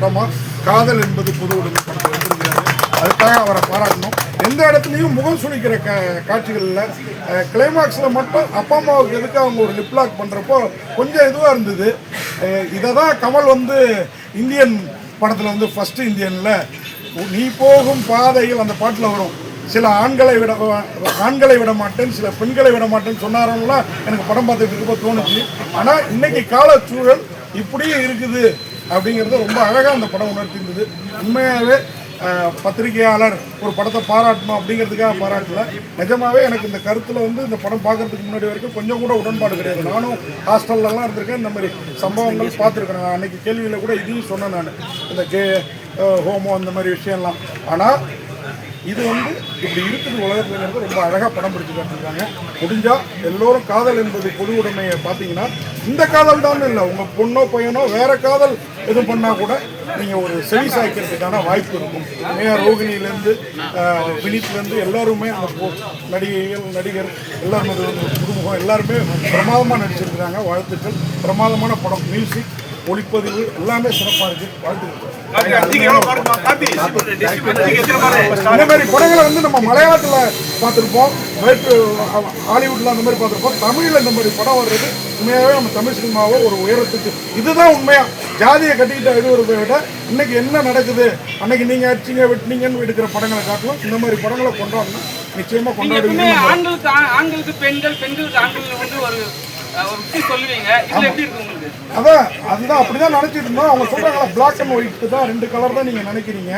படமா காதல் என்பது புது உடம்பு படத்தில் எடுத்திருக்கிறாரு. அதுக்காக அவரை பாராட்டணும். எந்த இடத்துலையும் முகம் சுளிக்கிற கா காட்சிகளில் கிளைமாக்ஸில் மட்டும் அப்பா அம்மாவுக்கு எதுக்கு அவங்க ஒரு லிப்லாக் பண்ணுறப்போ கொஞ்சம் இதுவாக இருந்தது. இதை தான் கமல் வந்து இந்தியன் படத்தில் வந்து ஃபஸ்ட்டு இந்தியனில். நீ போகும் பாதையில் அந்த பாட்டில் வரும். சில ஆண்களை விட ஆண்களை விட மாட்டேன் சில பெண்களை விட மாட்டேன்னு சொன்னாரெல்லாம் எனக்கு படம் பார்த்துட்டு இருக்கப்போ தோணுச்சு. ஆனால் இன்னைக்கு காலச்சூழல் இப்படியே இருக்குது. அப்படிங்கிறது ரொம்ப அழகாக அந்த படம் உணர்த்திருந்தது. உண்மையாகவே பத்திரிகையாளர் ஒரு படத்தை பாராட்டணும் அப்படிங்கிறதுக்காக பாராட்டல. நிஜமாவே எனக்கு இந்த கருத்தில் வந்து இந்த படம் பார்க்கறதுக்கு முன்னாடி வரைக்கும் கொஞ்சம் கூட உடன்பாடு கிடையாது. நானும் ஹாஸ்டல்லலாம் இருந்திருக்கேன். இந்த மாதிரி சம்பவங்கள் பார்த்துருக்கேன் நான் அன்னைக்கு கேள்வியில் கூட இதையும் சொன்னேன் நான். இந்த கே ஹோமோ அந்த மாதிரி விஷயம்லாம். ஆனால் இது வந்து இப்படி இருக்குது உலகத்துலங்கிறது ரொம்ப அழகாக படம் பிடிச்சு காட்டிருக்காங்க முடிஞ்சால் எல்லோரும் காதல் என்பது பொது உடைமையை பார்த்தீங்கன்னா இந்த காதல் தான் இல்லை. உங்கள் பொண்ணோ பையனோ வேற காதல் எதுவும் பண்ணால் கூட நீங்கள் ஒரு செவி சாய்க்கிறதுக்கான வாய்ப்பு இருக்கும். மேயா ரோகிணியிலேருந்து வினித்லேருந்து எல்லாருமே அந்த நடிகைகள் நடிகர் எல்லாருமே இது புதுமுகம். எல்லாருமே பிரமாதமாக நடிச்சிருக்கிறாங்க. வாழ்த்துக்கள். பிரமாதமான படம். மியூசிக் ஒளிப்பதிவு எல்லாமே சிறப்பாக இருக்குது வாழ்த்துக்கள். இந்த மாதிரி படங்களை வந்து நம்ம மலையாளத்தில் பார்த்துருப்போம். ஹாலிவுட்டில் அந்த மாதிரி பார்த்துருப்போம். தமிழில் இந்த மாதிரி படம் வர்றது உண்மையாகவே நம்ம தமிழ் சினிமாவை ஒரு உயரத்துக்கு இதுதான் உண்மையா? ஜாதியை கட்டிக்கிட்டு எழுதுறதை விட இன்னைக்கு என்ன நடக்குது? அன்னைக்கு நீங்கள் அடிச்சிங்க வெட்டினீங்கன்னு எடுக்கிற படங்களை காட்டலாம் இந்த மாதிரி படங்களை கொண்டாடணும் நிச்சயமாக கொண்டாடுவீங்க ஆண்களுக்கு பெண்கள் பெண்களுக்கு ஆண்கள் வந்து ஒரு அதான் அதுதான் அப்படிதான் நினைச்சிட்டு இருந்தோம். அவங்க சொல்றாங்களா பிளாக் அண்ட் ஒயிட் தான் ரெண்டு கலர் தான் நீங்க நினைக்கிறீங்க.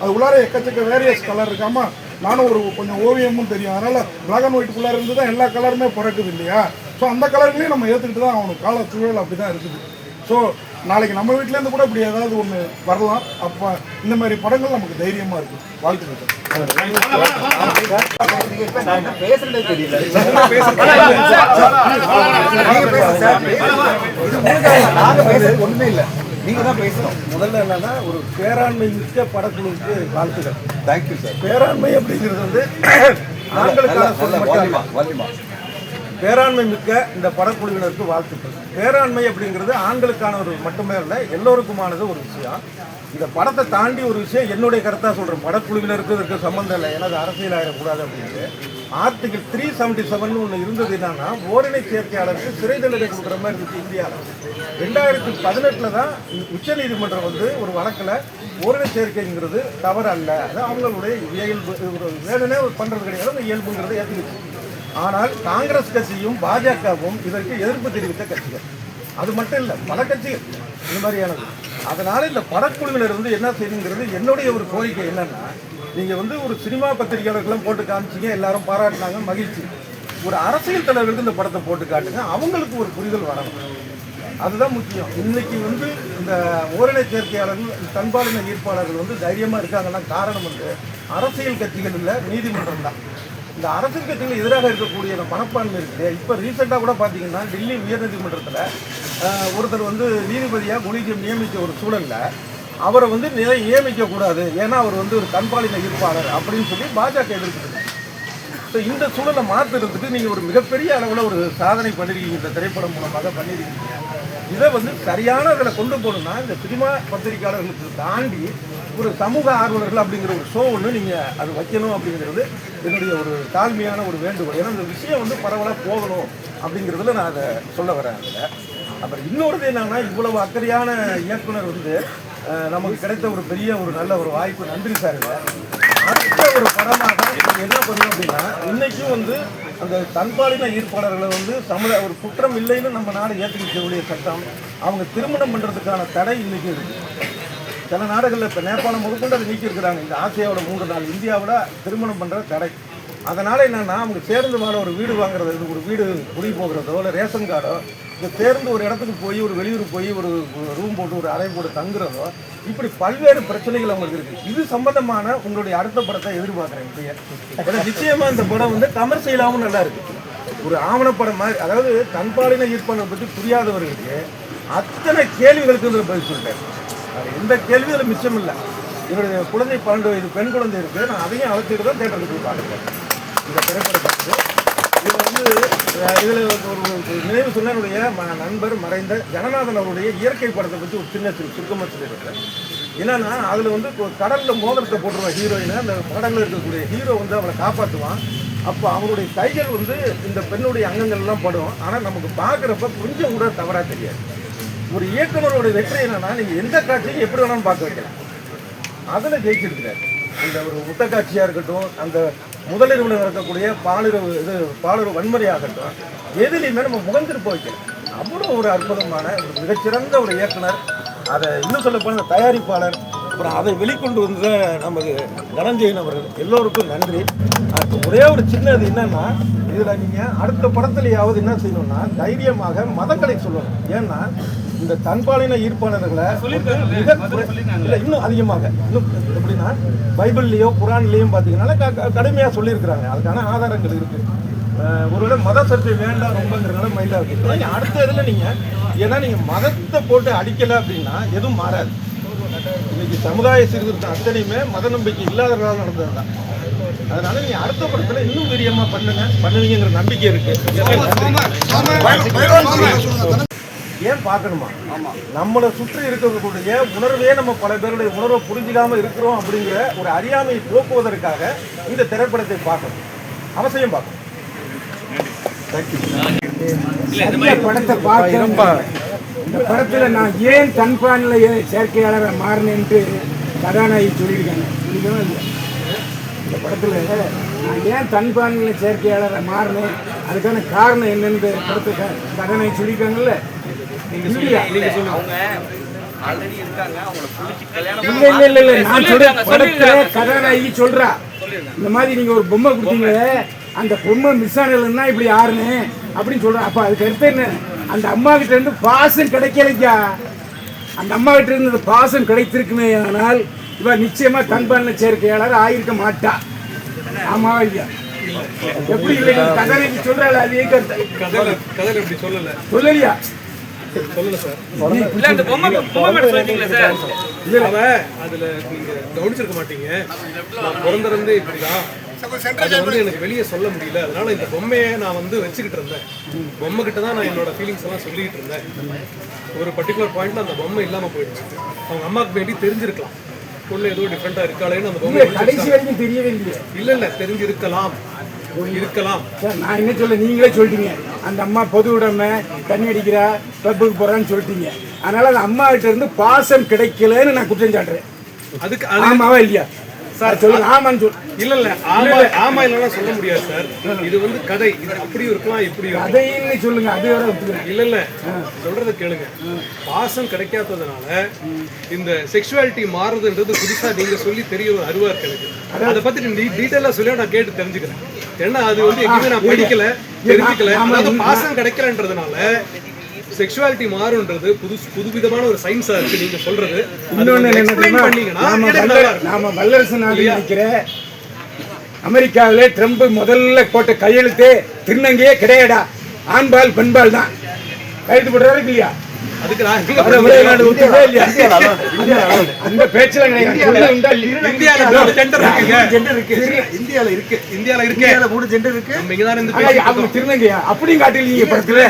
அது உள்ளார எக்கச்சக்க வேரியஸ் கலர் இருக்காம நானும் ஒரு கொஞ்சம் ஓவியமும் தெரியும். அதனால பிளாக் அண்ட் ஒயிட்டுக்குள்ளார இருந்து தான் எல்லா கலருமே பிறக்குது இல்லையா? ஸோ அந்த கலர்களையும் நம்ம ஏற்றுக்கிட்டு தான் அவனுக்கு கால சூழல் அப்படி தான் இருக்குது. ஸோ நாளைக்கு நம்ம வீட்டிலேருந்து கூட இப்படி ஏதாவது ஒன்று வரலாம். அப்போ இந்த மாதிரி படங்கள் நமக்கு தைரியமாக இருக்குது வாழ்த்துக்கள். ஒண்ணுமே இல்ல நீங்க தான் பேசணும் முதல்ல என்னன்னா ஒரு பேராண்மை மிக்க படக்குழுவுக்கு வாழ்த்துக்கள் தேங்க்யூ சார் பேராண்மை அப்படிங்கிறது வந்து ஆண்களுக்கான பேராண்மை மிக்க இந்த படக்குழுவினருக்கு வாழ்த்துக்கள். பேராண்மை அப்படிங்கிறது ஆண்களுக்கான ஒரு மட்டுமே இல்லை எல்லோருக்குமானது ஒரு விஷயம். இந்த படத்தை தாண்டி ஒரு விஷயம் என்னுடைய கருத்தாக சொல்கிறேன் படக்குழுவினருக்கு இதற்கு சம்மந்தம் இல்லை. ஏன்னா அது அரசியல் அப்படின்ட்டு. ஆர்டிகல் த்ரீ செவன்டி செவன் ஒன்று இருந்தது என்னன்னா ஓரினை சேர்க்கையாளருக்கு சிறை தண்டனை கொடுக்குற மாதிரி இருந்துச்சு இந்தியாவில் ரெண்டாயிரத்தி பதினெட்டில் தான் உச்சநீதிமன்றம் வந்து ஒரு வழக்கில் ஓரினை சேர்க்கைங்கிறது தவறு அல்ல அது அவங்களுடைய இயல்பு ஒரு வேணுனே பண்ணுறது கிடையாது. அந்த இயல்புங்கிறத ஏற்றுக்கிச்சு ஆனால் காங்கிரஸ் கட்சியும் பாஜகவும் இதற்கு எதிர்ப்பு தெரிவித்த கட்சிகள். அது மட்டும் இல்லை பல கட்சிகள். இந்த மாதிரியானது. அதனால இந்த படக்குழுவினர் வந்து என்ன செய்யுங்கிறது என்னுடைய ஒரு கோரிக்கை என்னன்னா நீங்க வந்து ஒரு சினிமா பத்திரிகையாளர்களும் போட்டு காமிச்சீங்க எல்லாரும் பாராட்டினாங்க மகிழ்ச்சி. ஒரு அரசியல் தலைவர்களுக்கு இந்த படத்தை போட்டு காட்டுங்க அவங்களுக்கு ஒரு புரிதல் வரணும். அதுதான் முக்கியம். இன்னைக்கு வந்து இந்த ஓரணை சேர்க்கையாளர்கள் தன்பாலின ஈர்ப்பாளர்கள் வந்து தைரியமா இருக்காங்கன்னா காரணம் வந்து அரசியல் கட்சிகள் இல்லை நீதிமன்றம் தான். இந்த அரசியல் கட்சிகள் எதிராக இருக்கக்கூடிய இந்த மனப்பான்மை இருக்குது இப்போ ரீசெண்டாக கூட பார்த்தீங்கன்னா டெல்லி உயர்நீதிமன்றத்தில் ஒருத்தர் வந்து நீதிபதியாக குலிஜியம் நியமித்த ஒரு சூழலில் அவரை வந்து நியமிக்கக்கூடாது ஏன்னா அவர் வந்து ஒரு தன்பாலின ஈர்ப்பாளர் அப்படின்னு சொல்லி பாஜக எதிர்க்கிறது ஸோ இந்த சூழலை மாற்றுறதுக்கு நீங்கள் ஒரு மிகப்பெரிய அளவில் ஒரு சாதனை பண்ணிருக்கீங்க இந்த திரைப்படம் மூலமாக பண்ணியிருக்கீங்க இதை வந்து சரியான இதில் கொண்டு போகணும்னா இந்த சினிமா பத்திரிகையாளர்களுக்கு தாண்டி ஒரு சமூக ஆர்வலர்கள் அப்படிங்கிற ஒரு ஷோ ஒன்று நீங்கள் அது வைக்கணும் அப்படிங்கிறது என்னுடைய ஒரு தாழ்மையான ஒரு வேண்டுகோள். ஏன்னா இந்த விஷயம் வந்து பரவலாக போகணும் அப்படிங்கிறதுல நான் அதை சொல்ல வரேன் அதில். அப்புறம் இன்னொருது என்னன்னா இவ்வளவு அக்கறையான இயக்குனர் வந்து நமக்கு கிடைத்த ஒரு பெரிய ஒரு நல்ல ஒரு வாய்ப்பு. நன்றி சார் இதை. அடுத்த ஒரு படமாக என்ன பண்ணும் அப்படின்னா இன்னைக்கும் வந்து அந்த தன்பாலின ஈர்ப்பாளர்களை வந்து தமிழ ஒரு குற்றம் இல்லைன்னு நம்ம நாடு ஏற்றுக்கக்கூடிய சட்டம் அவங்க திருமணம் பண்ணுறதுக்கான தடை இன்னைக்கு இருக்குது சில நாடுகளில் இப்போ நேபாளம் முதற்கொண்டு அதை நீக்கியிருக்கிறாங்க இந்த ஆசியாவோட மூன்று நாள் இந்தியாவில் திருமணம் பண்ணுற தடை அதனால் என்னென்னா அவங்க சேர்ந்து வாழ ஒரு வீடு வாங்குறது ஒரு வீடு குடி போகிறதோ இல்லை ரேஷன் கார்டோ இந்த சேர்ந்து ஒரு இடத்துக்கு போய் ஒரு வெளியூர் போய் ஒரு ரூம் போட்டு ஒரு அறை போட்டு தங்குறதோ இப்படி பல்வேறு பிரச்சனைகள் அவங்களுக்கு இருக்குது இது சம்பந்தமான உங்களுடைய அடுத்த படத்தை எதிர்பார்க்குறேன் இப்படியே ஏன்னா நிச்சயமாக இந்த படம் வந்து கமர்ஷியலாகவும் நல்லா இருக்குது ஒரு ஆவணப்படம் மாதிரி அதாவது தன்பாலின ஈர்ப்பனை பற்றி புரியாதவர்களுக்கு அத்தனை கேள்விகளுக்கு இதில் பதில் சொல்லிட்டேன். எந்த கேள்வியும் மிச்சம் இல்லை என்னுடைய குழந்தை பன்னெண்டு வயது பெண் குழந்தை இருக்குது நான் அதையும் அழைச்சிட்டு தான் தேட்டருக்கு போய் பார்த்துருக்கேன் இந்த திரைப்படம் பார்த்துட்டு இதில் வந்து இதில் ஒரு நினைவு சொன்ன ம- நண்பர் மறைந்த ஜனநாதன் அவருடைய இயற்கை படத்தை பற்றி ஒரு சின்ன சிறு சுருக்கமாக சொல்லியிருக்கேன். என்னன்னா அதில் வந்து இப்போ மோதிரத்தை போட்டுருவான் ஹீரோயினை அந்த கடல்ல இருக்கக்கூடிய ஹீரோ வந்து அவளை காப்பாற்றுவான் அப்போ அவருடைய கைகள் வந்து இந்த பெண்ணுடைய அங்கங்கள்லாம் படும். ஆனால் நமக்கு பார்க்குறப்ப கொஞ்சம் கூட தவறாக தெரியாது. ஒரு இயக்குனரோட வெற்றி என்னன்னா நீங்கள் எந்த காட்சியும் எப்படி வேணாலும் பார்க்க வைக்கலாம். அதில் ஜெயிச்சிருக்கிறார். அந்த ஒரு முத்த காட்சியாக இருக்கட்டும் அந்த முதலிரவில் இருக்கக்கூடிய பாலுறவு இது பாலுறவு வன்முறையாகட்டும் எதுலையுமே நம்ம முகந்திருப்ப வைக்கணும் அவ்வளோ ஒரு அற்புதமான ஒரு மிகச்சிறந்த ஒரு இயக்குனர். அதை இன்னும் சொல்ல போன தயாரிப்பாளர் அப்புறம் அதை வெளிக்கொண்டு வந்த நமது தனஞ்சயன் அவர்கள். எல்லோருக்கும் நன்றி. அதுக்கு ஒரே ஒரு சின்னது என்னன்னா இதில் நீங்கள் அடுத்த படத்துலையாவது என்ன செய்யணும்னா தைரியமாக மதங்களை சொல்லணும். ஏன்னா இந்த தன்பாலின ஈர்ப்பாளர்களை இல்ல, இன்னும் அதிகமாக இன்னும் எப்படின்னா பைபிள்லேயோ குரான்லேயும் பார்த்தீங்கன்னா க- க- கடுமையாக சொல்லியிருக்கிறாங்க. அதுக்கான ஆதாரங்கள் இருக்கு. அஹ் ஒருவேளை மத சர்ச்சை வேண்டாம் ரொம்பங்கிறனால மைண்டாக இருக்கு. நீங்க அடுத்த இதில் நீங்கள் ஏன்னா நீங்கள் மதத்தை போட்டு அடிக்கலை அப்படின்னா எதுவும் மாறாது. இன்னைக்கு சமுதாய சீர்திருத்தம் அத்தனையுமே மத நம்பிக்கை இல்லாதவர்களால் நடந்தது தான். அதனால நீங்க அடுத்த படத்துல இன்னும் வீரியமா பண்ணுங்க. பண்ணுவீங்கிற நம்பிக்கை இருக்கு. ஏன் பார்க்கணுமா? நம்மளை சுற்றி இருக்கக்கூடிய உணர்வே நம்ம பல பேருடைய உணர்வை புரிஞ்சிக்காம இருக்கிறோம் அப்படிங்கிற ஒரு அறியாமையை போக்குவதற்காக இந்த திரைப்படத்தை பார்க்கணும். அவசியம் பார்க்கணும். இந்த படத்தை பார்த்தேன் இந்த படத்துல நான் ஏன் தன்பான்ல செயற்கையாளரை மாறினேன்ட்டு கதாநாயகி சொல்லியிருக்காங்க. இந்த படத்துல நான் ஏன் தன்பான்ல செயற்கையாளரை மாறினேன் அதுக்கான காரணம் என்னன்னு படத்தை கதாநாயகி சொல்லியிருக்காங்கல்ல. கதாநாயகி சொல்றா. இந்த மாதிரி நீங்க ஒரு பொம்மை கொடுத்தீங்களே அந்த பொம்மை மிஸ் ஆனதுன்னா இப்படி யாருன்னு அப்படின்னு சொல்றா. அப்ப அதுக்கு அர்த்தம் என்ன? அந்த அம்மா கிட்ட இருந்து பாசம் கிடைக்கலைக்கா அந்த அம்மா கிட்ட இருந்து பாசம் கிடைத்திருக்குமே ஆனால் இவ நிச்சயமா கண்பான சேர்க்கையாளர் ஆயிருக்க மாட்டா. ஆமாவா இல்லையா? எப்படி இல்லை கதாநாயகி சொல்றாள் அது இப்படி சொல்லல. சொல்லலையா? இல்ல அந்த பொம்மை பொம்மை மேடம் சொல்லிட்டீங்களா சார். அவ அதுல நீங்க கவனிச்சிருக்க மாட்டீங்க. நான் பிறந்திருந்தே இப்படிதான். எனக்கு வெளியே சொல்ல முடியல. அதனால இந்த பொம்மையை நான் வந்து வச்சுக்கிட்டு இருந்தேன். பொம்மை கிட்ட தான் நான் என்னோட ஃபீலிங்ஸ் எல்லாம் சொல்லிக்கிட்டு இருந்தேன். ஒரு பர்டிகுலர் பாயிண்ட்ல அந்த பொம்மை இல்லாம போயிடுச்சு. அவங்க அம்மாவுக்கு மேபி தெரிஞ்சிருக்கலாம். பொண்ணு ஏதோ டிஃப்ரெண்டா இருக்காளேன்னு அந்த பொம்மை இல்ல கடைசி வரைக்கும் தெரியவே இல்லையே. இல்ல இல்ல தெரிஞ்சிருக்கலாம். இருக்கலாம். சார் நான் என்ன சொல்ல நீங்களே சொல்லிட்டீங்க. அந்த அம்மா பொது உடைமை தண்ணி அடிக்கிறா பப்புக்கு போறான்னு சொல்லிட்டீங்க. அதனால அந்த அம்மா கிட்ட இருந்து பாசம் கிடைக்கலன்னு நான் குற்றம் சாட்டுறேன். அதுக்கு அது ஆமாவா இல்லையா? சார் சொல்லுங்க. ஆமான்னு சொல். இல்ல இல்ல. ஆமா ஆமா இல்லைன்னா சொல்ல முடியாது சார். இது வந்து கதை. இது அப்படியும் இருக்கலாம் இப்படியும் இருக்கலாம். அதைன்னு சொல்லுங்க. அது ஒத்துக்கிறேன். இல்ல இல்ல. சொல்றத கேளுங்க. பாசம் கிடைக்காததுனால இந்த செக்ஷுவாலிட்டி மாறுதுன்றது புதுசா நீங்க சொல்லி தெரிய ஒரு அருவா இருக்கு அதை பத்தி டீட்டெயிலா சொல்லி நான் கேட்டு தெரிஞ்சுக்கிறேன். ஏன்னா அது வந்து எங்கேயுமே நான் படிக்கல தெரிஞ்சுக்கல. அதாவது பாசம் கிடைக்கலன்றதுனால செக்ஷுவாலிட்டி மாறுன்றது புது புதுவிதமான ஒரு சயின்ஸா இருக்கு நீங்க சொல்றது. இன்னொன்னு. நாம வல்லரசு நாடு நினைக்கிற அமெரிக்காவிலே ட்ரம்ப் முதல்ல போட்ட கையெழுத்தே திருநங்கையே கிடையாடா ஆண்பால் பெண்பால் தான். கைது போடுறாரு இல்லையா? அந்த பேச்சுல? இந்தியால இருக்கு. இந்தியால இருக்கு. மூணு ஜெண்டர் இருக்கு. திருநங்கையா? அப்படியும் காட்டலீங்க படத்துல?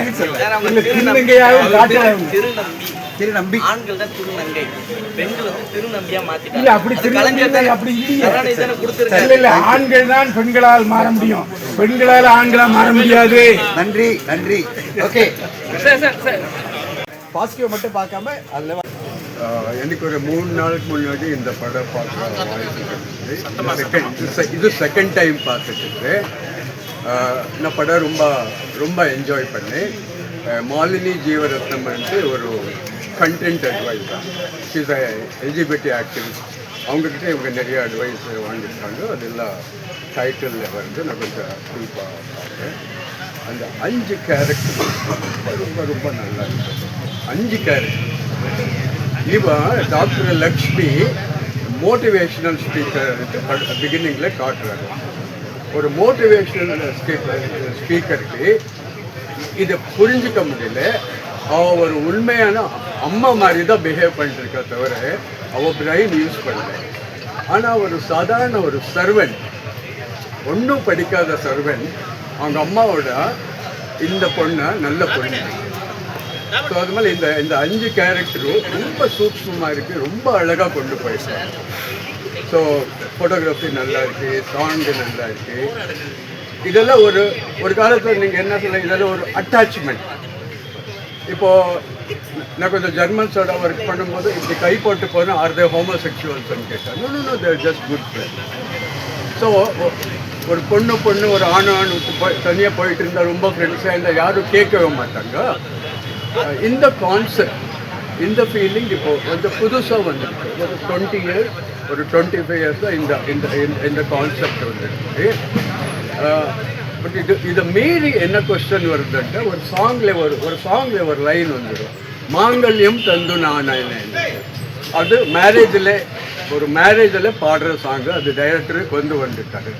திருநங்கையாவும் காட்டல திருநம்பி. சரி நம்பி ஆண்கள் தான் திருநங்கை. பெண்கள் வந்து திருநம்பியா மாத்திட்டாங்க. இல்ல அப்படி திருநங்கை அப்படி இல்லையே. இல்ல இல்ல ஆண்கள் தான் பெண்களால் மாற முடியும். பெண்களால் ஆண்களா மாற முடியாது. நன்றி நன்றி. Okay. Sir sir sir. Positive மட்டும் பார்க்காம அதுல எனக்கு ஒரு மூணு நாளுக்கு முன்னாடி இந்த படம் பார்க்குற வாய்ப்பு செகண்ட் இது செகண்ட் டைம் பார்த்துட்டு நான் படம் ரொம்ப ரொம்ப என்ஜாய் பண்ணேன். மாலினி ஜீவரத்னம் வந்து ஒரு content advisor is eligibility activist அவங்கக்கிட்ட இவங்க நிறைய அட்வைஸ் வாங்கியிருக்காங்க. அதெல்லாம் டைட்டிலில் வந்து நான் கொஞ்சம் குறிப்பாக பார்த்தேன் அந்த அஞ்சு கேரக்டர் ரொம்ப ரொம்ப நல்லா இருந்தது. அஞ்சு கேரக்டர் இவன் டாக்டர் லக்ஷ்மி மோட்டிவேஷனல் ஸ்பீக்கர் பிகினிங்கில் காட்டுறாரு. ஒரு மோட்டிவேஷனல் ஸ்பீக்கர் ஸ்பீக்கருக்கு இதை புரிஞ்சுக்க முடியல. அவள் ஒரு உண்மையான அம்மா மாதிரி தான் பிஹேவ் பண்ணிருக்க தவிர அவள் பிரைன் யூஸ் பண்ணல. ஆனால் ஒரு சாதாரண ஒரு சர்வெண்ட் ஒன்றும் படிக்காத சர்வெண்ட் அவங்க அம்மாவோட இந்த பொண்ணை நல்ல பொண்ணு. ஸோ அது மாதிரி இந்த இந்த அஞ்சு கேரக்டரும் ரொம்ப சூக்மமாக இருக்குது ரொம்ப அழகாக கொண்டு போயிருக்காங்க. ஸோ ஃபோட்டோகிராஃபி நல்லா இருக்கு சாங்கு நல்லா இருக்கு. இதெல்லாம் ஒரு ஒரு காலத்தில் நீங்கள் என்ன சொல்ல இதெல்லாம் ஒரு அட்டாச்மெண்ட் இப்போ நான் கொஞ்சம் ஜெர்மன்ஸோட ஒர்க் பண்ணும்போது இப்படி கை போட்டு போனால் ஆர் தே ஹோமோசெக்சுவல்ஸ்னு கேட்டேன். No no they're just good friend so ஒரு பொண்ணு பொண்ணு ஒரு ஆண் ஆண் போய் தனியாக போயிட்டு இருந்தால் ரொம்ப ஃப்ரெண்ட்ஸாக இருந்தால் யாரும் கேட்கவே மாட்டாங்க. இந்த கான்செப்ட் இந்த ஃபீலிங் இப்போது கொஞ்சம் புதுசாக வந்து ஒரு டுவெண்ட்டி இயர்ஸ் ஒரு டுவெண்ட்டி ஃபைவ் இயர்ஸ் தான் இந்த இந்த இந்த- இந்த கான்செப்ட் வந்துருக்கு. Uh, பட் இது இதை மீறி என்ன கொஸ்டின் வருதுன்ட்டு ஒரு சாங்கில் ஒரு ஒரு சாங்கில் ஒரு லைன் வந்துடும் மாங்கல்யம் தந்து நான் அது மேரேஜில் ஒரு மேரேஜில் பாடுற சாங்கு அது டைரக்டரு கொண்டு வந்துட்டாரு.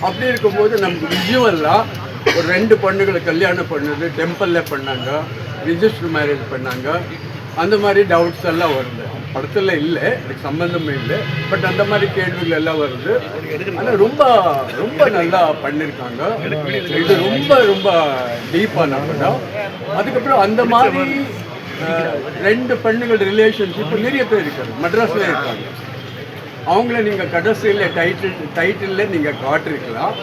அப்படி இருக்கும்போது நமக்கு விஜுவலாக ஒரு ரெண்டு பொண்ணுகளை கல்யாணம் பண்ணது டெம்பிளில் பண்ணாங்க. ரிஜிஸ்டர் மேரேஜ் பண்ணாங்க. அந்த மாதிரி டவுட்ஸ் எல்லாம் வருது. படத்தில் இல்லை எனக்கு சம்மந்தமே இல்லை. பட் அந்த மாதிரி கேள்விகள் எல்லாம் வருது. ஆனால் ரொம்ப ரொம்ப நல்லா பண்ணியிருக்காங்க இது ரொம்ப ரொம்ப டீப்பான படம் அதுக்கப்புறம் அந்த மாதிரி ரெண்டு பெண்ணுகள் ரிலேஷன்ஷிப் நிறைய பேர் இருக்காங்க. மெட்ராஸில் இருக்காங்க. அவங்கள நீங்கள் கடைசியில் டைட்டில் டைட்டிலில் நீங்கள் காட்டிருக்கலாம்.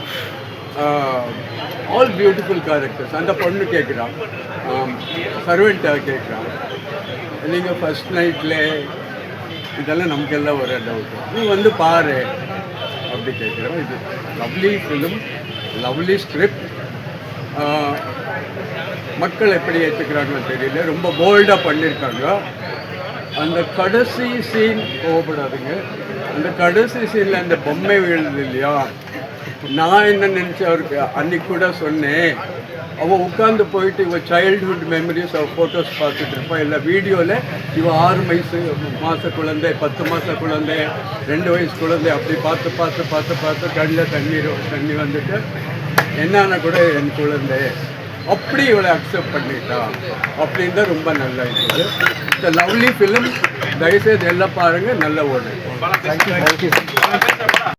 ஆல் பியூட்டிஃபுல் கேரக்டர்ஸ் அந்த பொண்ணு கேட்குறான் சர்வெண்ட்டாக கேட்குறான் நீங்கள் ஃபஸ்ட் நைட்டில் இதெல்லாம் நமக்கெல்லாம் ஒரு டவுட் நீ வந்து பாரு அப்படி கேட்குறோம் இது லவ்லி ஃபிலிம் லவ்லி ஸ்கிரிப்ட் மக்கள் எப்படி ஏற்றுக்கிறாங்கன்னு தெரியல. ரொம்ப போல்டாக பண்ணியிருக்காங்க அந்த கடைசி சீன் கோவப்படாதுங்க. அந்த கடைசி சீனில் அந்த பொம்மை விழுது இல்லையா? நான் என்ன நினச்சேன் அவருக்கு அன்னைக்கு கூட சொன்னேன். அவன் உட்காந்து போயிட்டு இவன் சைல்ட்ஹுட் மெமரிஸ் அவள் ஃபோட்டோஸ் பார்த்துட்டு இருப்பான். இல்லை வீடியோவில் இவன் ஆறு வயசு மாத குழந்தை பத்து மாத குழந்தை ரெண்டு வயசு குழந்தை அப்படி பார்த்து பார்த்து பார்த்து பார்த்து கண்ணில் தண்ணீர் தண்ணி வந்துட்டு என்னன்னா கூட என் குழந்தை. அப்படி இவளை அக்செப்ட் பண்ணிட்டா அப்படின்னு தான் ரொம்ப நல்லா இருக்குது இந்த லவ்லி ஃபிலிம் தயவுசெய்து எல்லாம் பாருங்கள் நல்ல ஓடு.